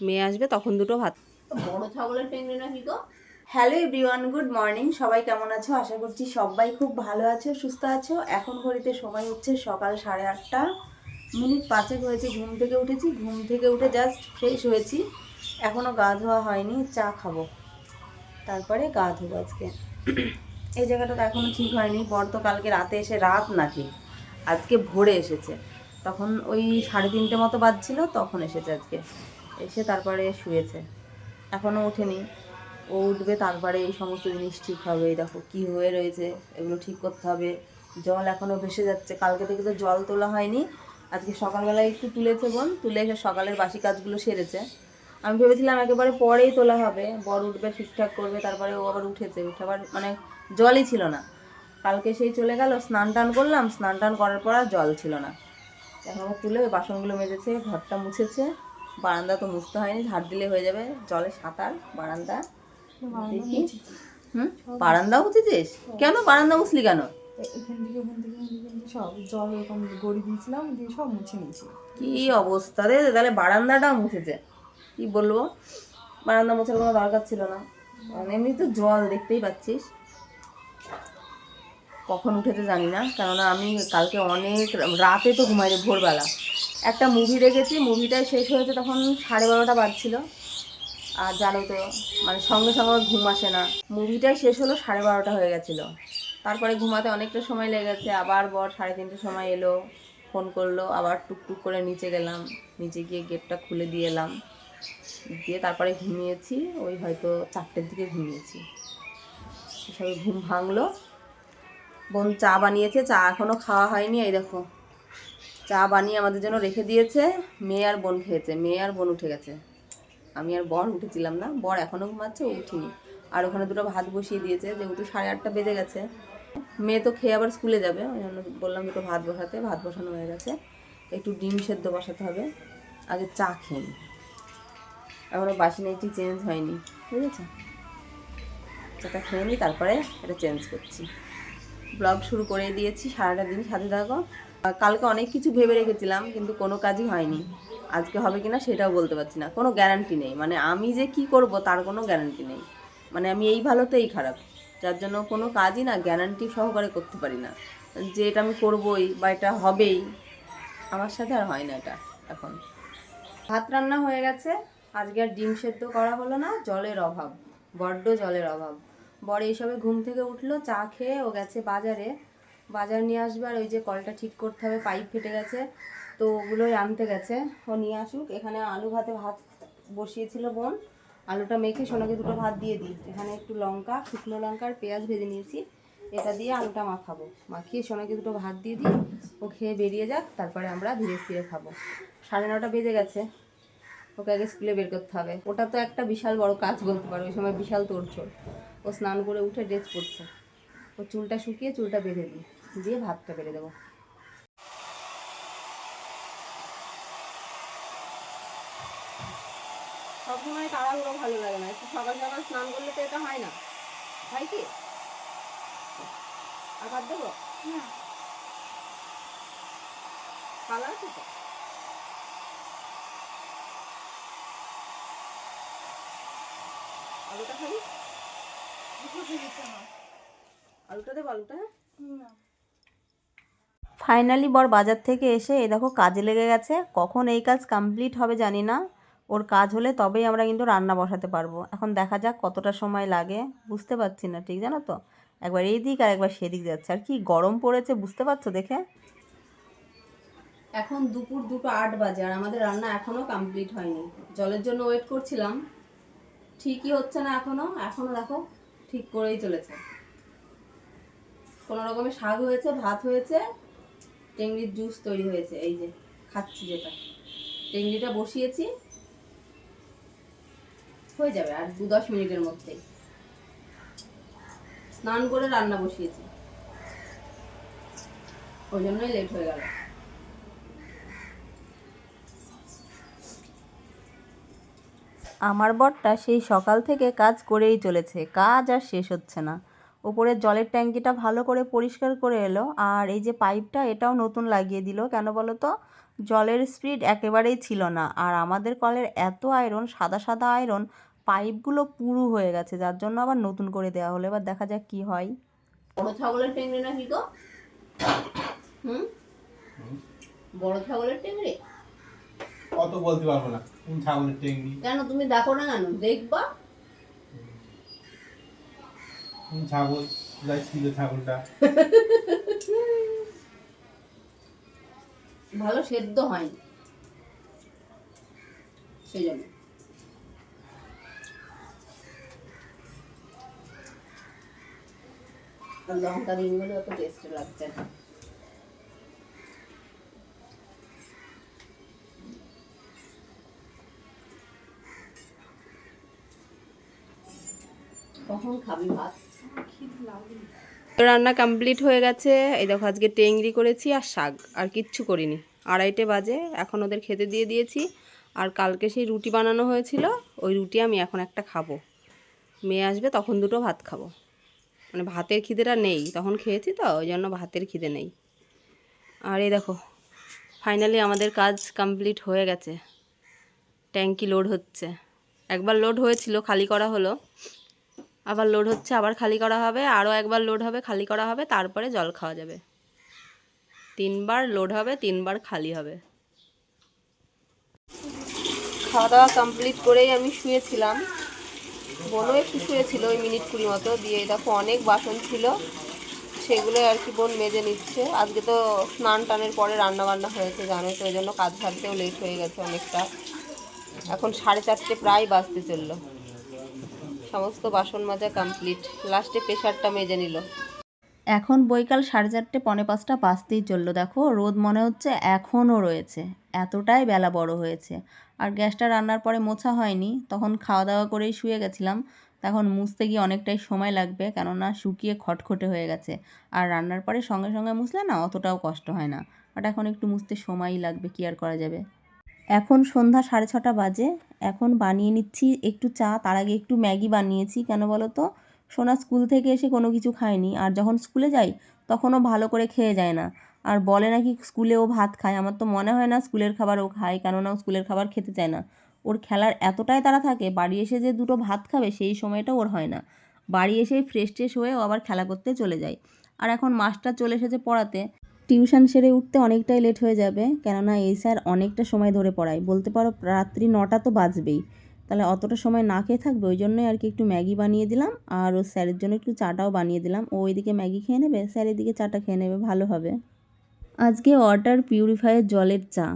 মেয়ে আসবে, তখন দুটো ভাত। বড় ছাগলের টেঙ্গি নাকি গো? হ্যালো এভরিওয়ান গুড মর্নিং সবাই কেমন আছো? আশা করছি সবাই খুব ভালো আছো, সুস্থ আছো। এখন ঘড়িতে সময় হচ্ছে সকাল সাড়ে আটটা। মিনিট পাঁচেক হয়েছে, ঘুম থেকে উঠেছি। ঘুম থেকে উঠে জাস্ট ফ্রেশ হয়েছি। এখনও গা ধোয়া হয়নি, চা খাব। তারপরে গা ধোবো আজকে। এই জায়গাটা তো এখনও ঠিক হয়নি। বর তো কালকে রাতে এসে রাত নাকি। আজকে ভোরে এসেছে। তখন ওই সাড়ে তিনটে মতো বাজছিল, তখন এসেছে আজকে। এসে তারপরে শুয়েছে। এখনও ওঠেনি। ও উঠবে তারপরে এই সমস্ত জিনিস ঠিক হবে। এই দেখো কী হয়ে রয়েছে, এগুলো ঠিক করতে হবে। জল এখনও ভেসে যাচ্ছে। কালকে থেকে তো জল তোলা হয়নি। আজকে সকালবেলায় একটু তুলেছে বোন। তুলে এসে সকালের বাসি কাজগুলো সেরেছে। আমি ভেবেছিলাম একেবারে পরেই তোলা হবে। বর উঠবে, ঠিকঠাক করবে, তারপরে ও আবার উঠেছে। উঠে আবার মানে জলই ছিল না। কালকে সেই চলে গেল, স্নান টান করলাম। স্নান টান করার পর আর জল ছিল না। এখন আবার তুলে ওই বাসনগুলো মেজেছে ঘরটা মুছেছে। বারান্দা তো মুছতে হয়নি ঝাড় দিলে হয়ে যাবে। জলে সাঁতার বারান্দা। দেখি। হুম? বারান্দা মুছেছিস? কেন বারান্দা মুছলি কেন? এখান থেকে ওখান থেকে সব জল এরকম গড়ি দিয়েছিলাম দিয়ে সব মুছে নিয়েছি। কি অবস্থা রে? তাহলে বারান্দাটাও মুছেছে। কি বলব? বারান্দা মোছার কোনো দরকার ছিল না। মানে এমনি তো জল দেখতেই পাচ্ছিস। কখন উঠেছে জানি না, কেননা আমি কালকে অনেক রাতে তো ঘুমাই ভোরবেলা। একটা মুভি দেখেছি মুভিটাই শেষ হয়েছে তখন সাড়ে বারোটা বাজছিল। আর জানো তো মানে সঙ্গে সঙ্গে ঘুম আসে না। মুভিটাই শেষ হলো, সাড়ে বারোটা হয়ে গেছিল। তারপরে ঘুমাতে অনেকটা সময় লেগেছে, আবার বর সাড়ে তিনটের সময় এলো ফোন করল, আবার টুকটুক করে নিচে গেলাম, নিচে গিয়ে গেটটা খুলে দিয়ে এলাম। দিয়ে তারপরে ঘুমিয়েছি, ওই হয়তো চারটের দিকে ঘুমিয়েছি। এসবে ঘুম ভাঙলো বোন চা বানিয়েছে, চা এখনও খাওয়া হয়নি, এই দেখো। চা বানিয়ে আমাদের জন্য রেখে দিয়েছে, মেয়ে আর বোন খেয়েছে, মেয়ে আর বোন উঠে গেছে। আমি আর বর উঠেছিলাম না, বর এখনও ঘুমাচ্ছে উঠিনি। আর ওখানে দুটো ভাত বসিয়ে দিয়েছে, যেহেতু সাড়ে আটটা বেজে গেছে। মেয়ে তো খেয়ে আবার স্কুলে যাবে, ওই জন্য বললাম দুটো ভাত বসাতে, ভাত বসানো হয়ে গেছে। একটু ডিম সেদ্ধ বসাতে হবে, আগে চা খেয়ে নিই এখনও বাসি নাইটি চেঞ্জ হয়নি বুঝেছ চাটা খেয়ে নিই তারপরে এটা চেঞ্জ করছি। ব্লগ শুরু করে দিয়েছি, সারাটা দিন সাথে থাকো। কালকে অনেক কিছু ভেবে রেখেছিলাম, কিন্তু কোনো কাজই হয়নি। আজকে হবে কিনা সেটাও বলতে পারছি না। কোনো গ্যারান্টি নেই। মানে আমি যে কি করব, তার কোনো গ্যারান্টি নেই। মানে আমি এই ভালো তো এই খারাপ। যার জন্য কোনো কাজই না গ্যারান্টি সহকারে করতে পারি না। যে এটা আমি করবই বা এটা হবেই, আমার সাথে আর হয় না এটা এখন। ভাত রান্না হয়ে গেছে। আজকে আর ডিম সেদ্ধ করা হলো না, জলের অভাব, বড্ড জলের অভাব। বর এইসবে ঘুম থেকে উঠল, চা খেয়ে ও গেছে বাজারে। বাজার নিয়ে আসবে আর ওই যে কলটা ঠিক করতে হবে, পাইপ ফেটে গেছে, তো ওগুলোই আনতে গেছে। ও নিয়ে আসুক, এখানে আলু ভাতে ভাত বসিয়েছিল বোন। আলুটা মেখে সোনাকে দুটো ভাত দিয়ে দিই। এখানে একটু লঙ্কা, শুকনো লঙ্কা আর পেঁয়াজ ভেজে নিয়েছি। এটা দিয়ে আলুটা মাখাবো। মাখিয়ে সোনাকে দুটো ভাত দিয়ে দিই। ও খেয়ে বেরিয়ে যাক, তারপরে আমরা ধীরে ধীরে খাব। সাড়ে নটা বেজে গেছে। ওকে আগে স্কুলে বের করতে হবে। ওটা তো একটা বিশাল বড় কাজ বলতে পারো, ওই সময় বিশাল তোড়ছোড় ও স্নান করে উঠে ড্রেস পরছে। ও চুলটা শুকিয়ে চুলটা বেঁধে দিই। দিয়ে ভাতটা বেড়ে দেবো। সবসময় তাড়াহুড়ো ভালো লাগে না। একটু সকাল সকাল স্নান করলে তো এটা হয় না। হয় কি? আর ভাত দেবো? ভালো আছে তো? আলুটা খাবি? আলুটা দেবো আলুটা হ্যাঁ? ফাইনালি বর বাজার থেকে এসে এ দেখো কাজে লেগে গেছে। কখন এই কাজ কমপ্লিট হবে জানি না। ওর কাজ হলে তবেই আমরা কিন্তু রান্না বসাতে পারব। এখন দেখা যাক কতটা সময় লাগে। বুঝতে পারছি না ঠিক জানো তো? একবার এই দিক আর একবার সেদিক যাচ্ছে। আর কি গরম পড়েছে বুঝতে পারছ দেখে? এখন দুপুর দুটো আট বাজে আর আমাদের রান্না এখনও কমপ্লিট হয়নি। জলের জন্য ওয়েট করছিলাম। ঠিকই হচ্ছে না এখনও? এখনও দেখো। ঠিক করেই চলেছে। কোনো রকমের শাক হয়েছে, ভাত হয়েছে, টেংরির জুস তৈরি হয়েছে, এই যে খাচ্ছি যেটা। টেংরিটা বসিয়েছি। হয়ে যাবে আর দু দশ মিনিটের মধ্যেই। স্নান করে রান্না বসিয়েছি। ওই জন্যই লেট হয়ে গেল। আমার বরটা সেই সকাল থেকে কাজ করেই চলেছে কাজ আর শেষ হচ্ছে না। উপরের জলের ট্যাঙ্কিটা ভালো করে পরিষ্কার করে এলো আর এই যে পাইপটা এটাও নতুন লাগিয়ে দিল। কেন বলো তো? জলের স্পিড একেবারেই ছিল না আর আমাদের কলের এত আয়রন সাদা সাদা আয়রন পাইপগুলো পুরু হয়ে গেছে যার জন্য আবার নতুন করে দেওয়া হলো। এবার দেখা যাক কি হয়। বড় ছাগলের টেংরি না কি গো? হুম? বড় ছাগলের টেংরি অত বলতে পারব না। ছাগলের কেন তুমি দেখো না কেন? দেখবা। ছাগল? যাই ছিল ছাগলটা। ভালো সেদ্ধ হয়নি। সেই জন্য। লঙ্কা দিন বলে অত টেস্ট লাগছে না। কখন খাবি ভাত? রান্না কমপ্লিট হয়ে গেছে। এই দেখো, আজকে টেংরি করেছি আর শাক, আর কিচ্ছু করিনি। আড়াইটে বাজে, এখন ওদের খেতে দিয়ে দিয়েছি। আর কালকে সেই রুটি বানানো হয়েছিল, ওই রুটি আমি এখন একটা খাব। মেয়ে আসবে, তখন দুটো ভাত খাব। মানে ভাতের খিদেটা নেই, তখন খেয়েছি তো, ওই জন্য ভাতের খিদে নেই। আর এই দেখো ফাইনালি আমাদের কাজ কমপ্লিট হয়ে গেছে। ট্যাঙ্কি লোড হচ্ছে। একবার লোড হয়েছিল, খালি করা হলো। আবার লোড হচ্ছে, আবার খালি করা হবে আরও একবার লোড হবে, খালি করা হবে, তারপরে জল খাওয়া যাবে। তিনবার লোড হবে, তিনবার খালি হবে। খাওয়া দাওয়া কমপ্লিট করেই আমি শুয়েছিলাম। বোনও একটু শুয়েছিল ওই মিনিট কুড়ি মতো, দিয়ে দেখো অনেক বাসন ছিল সেগুলো আর কি বোন মেজে নিচ্ছে। আজকে তো স্নান টানের পরে রান্না বান্না হয়েছে জানো তো, ওই জন্য কাজ সারতেও লেট হয়ে গেছে অনেকটা। এখন সাড়ে চারটে প্রায় বাজতে চলল। সমস্ত বাসন মাজা কমপ্লিট লাস্টে প্রেশারটা মেজে নিল। এখন বৈকাল সাড়ে চারটে, পনে পাঁচটা, বাজতেই চলল। দেখো, রোদ মনে হচ্ছে এখনও রয়েছে। এতটাই বেলা বড় হয়েছে। আর গ্যাসটা রান্নার পরে মোছা হয়নি। তখন খাওয়া দাওয়া করেই শুয়ে গেছিলাম। তখন মুছতে গিয়ে অনেকটাই সময় লাগবে, কেননা শুকিয়ে খটখটে হয়ে গেছে। আর রান্নার পরে সঙ্গে সঙ্গে মুছলে না, অতটাও কষ্ট হয় না। বাট এখন একটু মুছতে সময়ই লাগবে, কি আর করা যাবে? এখন সন্ধ্যা সাড়ে ছটা বাজে। এখন বানিয়ে নিচ্ছি একটু চা, তার আগে একটু ম্যাগি বানিয়েছি। কেন বলো তো সোনা স্কুল থেকে এসে কোনো কিছু খায়নি। আর যখন স্কুলে যাই, তখনও ভালো করে খেয়ে যায় না। আর বলে নাকি স্কুলে ও ভাত খায়। আমার তো মনে হয় না স্কুলের খাবার ও খায়, কেননা ও স্কুলের খাবার খেতে চায় না। ওর খেলার এতটাই তারা থাকে, বাড়ি এসে যে দুটো ভাত খাবে, সেই সময়টা ওর হয় না। বাড়ি এসে ফ্রেশ ট্রেশ হয়ে ও আবার খেলা করতে চলে যায়। আর এখন মাস্টার চলে এসেছে পড়াতে। টিউশন সেরে উঠতে অনেকটাই লেট হয়ে যাবে, কেননা এই স্যার অনেকটা সময় ধরে পড়ায়। বলতে পারো, রাত্রি নটা তো বাজবেই। তাহলে অতটা সময় না খেয়ে থাকবে, ওই জন্যই আর কি একটু ম্যাগি বানিয়ে দিলাম, আর ও স্যারের জন্য একটু চাটাও বানিয়ে দিলাম। ও ওইদিকে ম্যাগি খেয়ে নেবে, স্যার এদিকে চাটা খেয়ে নেবে, ভালো হবে। আজকে ওয়াটার পিউরিফায়ার জলের চা।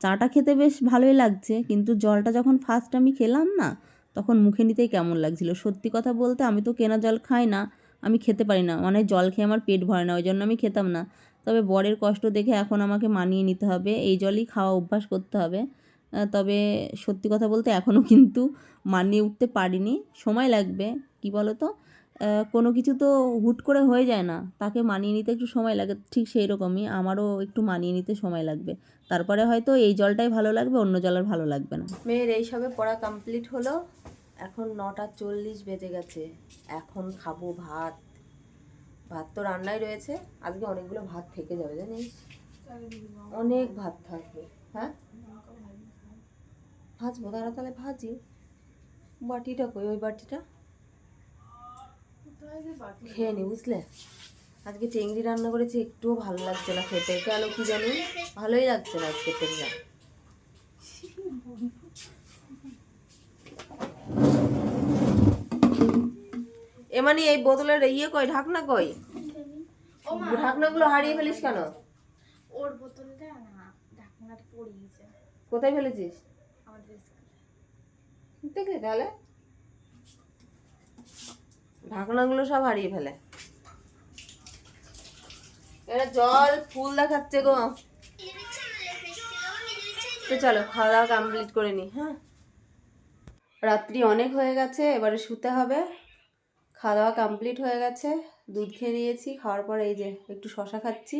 চাটা খেতে বেশ ভালোই লাগছে, কিন্তু জলটা যখন ফার্স্ট আমি খেলাম না, তখন মুখে নিতেই কেমন লাগছিল। সত্যি কথা বলতে আমি তো কেনা জল খাই না, আমি খেতে পারি না। মানে জল খেয়ে আমার পেট ভরে না, ওই জন্য আমি খেতাম না। তবে বরের কষ্ট দেখে এখন আমাকে মানিয়ে নিতে হবে। এই জলই খাওয়া অভ্যাস করতে হবে। তবে সত্যি কথা বলতে এখনও কিন্তু মানিয়ে উঠতে পারিনি। সময় লাগবে, কি বলো তো কোনো কিছু তো হুট করে হয়ে যায় না। তাকে মানিয়ে নিতে একটু সময় লাগে, ঠিক সেই রকমই। আমারও একটু মানিয়ে নিতে সময় লাগবে। তারপরে হয়তো এই জলটাই ভালো লাগবে, অন্য জল আর ভালো লাগবে না। মেয়ের এইসবে পড়া কমপ্লিট হলো। এখন নটা চল্লিশ বেজে গেছে। এখন খাব ভাত। ভাত তো রান্নাই রয়েছে। আজকে অনেকগুলো ভাত থেকে যাবে জানিস? অনেক ভাত থাকবে। হ্যাঁ? ভাজবো দাঁড়া তাহলে ভাজি। বাটিটা কই? ওই বাটিটা? খেয়ে নি বুঝলে? আজকে টেংরি রান্না করেছি একটুও ভালো লাগছে না খেতে। কেন কি জানি? ভালোই লাগছে না আজকে টেংরা এ মানে এই বোতলের ইয়ে কই ঢাকনা কই ঢাকনাগুলো হারিয়ে ফেলিস কেন? ওর বোতলটা না ঢাকনাটা পড়ে গেছে। কোথায় ফেলেছিস? আমাদের দেখলি তাহলে? ঢাকনাগুলো সব হারিয়ে ফেলে। এটা জল ফুল দেখাচ্ছে গো। তো চলো খাওয়া দাওয়া কমপ্লিট করে নি হ্যাঁ? রাত্রি অনেক হয়ে গেছে এবারে শুতে হবে। খাওয়া দাওয়া কমপ্লিট হয়ে গেছে, দুধ খেয়ে নিয়েছি, খাওয়ার পর এই যে একটু শশা খাচ্ছি।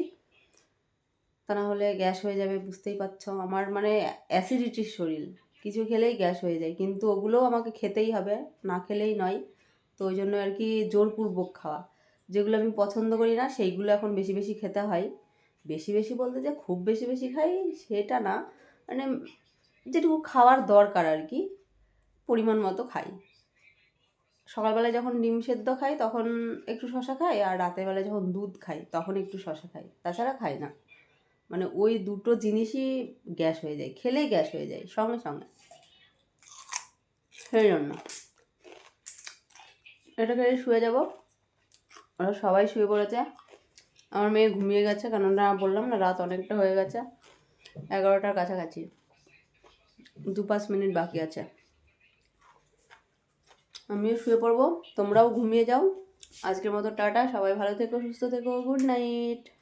তা না হলে গ্যাস হয়ে যাবে, বুঝতেই পারছ। আমার মানে অ্যাসিডিটির শরীর, কিছু খেলেই গ্যাস হয়ে যায়, কিন্তু ওগুলোও আমাকে খেতেই হবে, না খেলেই নয়। তো ওই জন্য আর কি জোরপূর্বক খাওয়া। যেগুলো আমি পছন্দ করি না, সেইগুলো এখন বেশি বেশি খেতে হয়। বেশি বেশি বলতে যে খুব বেশি বেশি খাই, সেটা না। মানে যেটুকু খাওয়ার দরকার আর কি, পরিমাণ মতো খাই। সকালবেলায় যখন ডিম সেদ্ধ খাই, তখন একটু শশা খাই, আর রাতের বেলায় যখন দুধ খাই, তখন একটু শশা খাই। তাছাড়া খাই না। মানে ওই দুটো জিনিসই গ্যাস হয়ে যায়। খেলেই গ্যাস হয়ে যায়, সঙ্গে সঙ্গে। সেই জন্য। এটা খেলে শুয়ে যাব। ওরা সবাই শুয়ে পড়েছে। আমার মেয়ে ঘুমিয়ে গেছে, কেননা বললাম না, রাত অনেকটা হয়ে গেছে। এগারোটার কাছাকাছি। দু পাঁচ মিনিট বাকি আছে। আমিও শুয়ে পড়ব। তোমরাও ঘুমিয়ে যাও। আজকের মতো টাটা। সবাই ভালো থেকো, সুস্থ থেকো। Good night.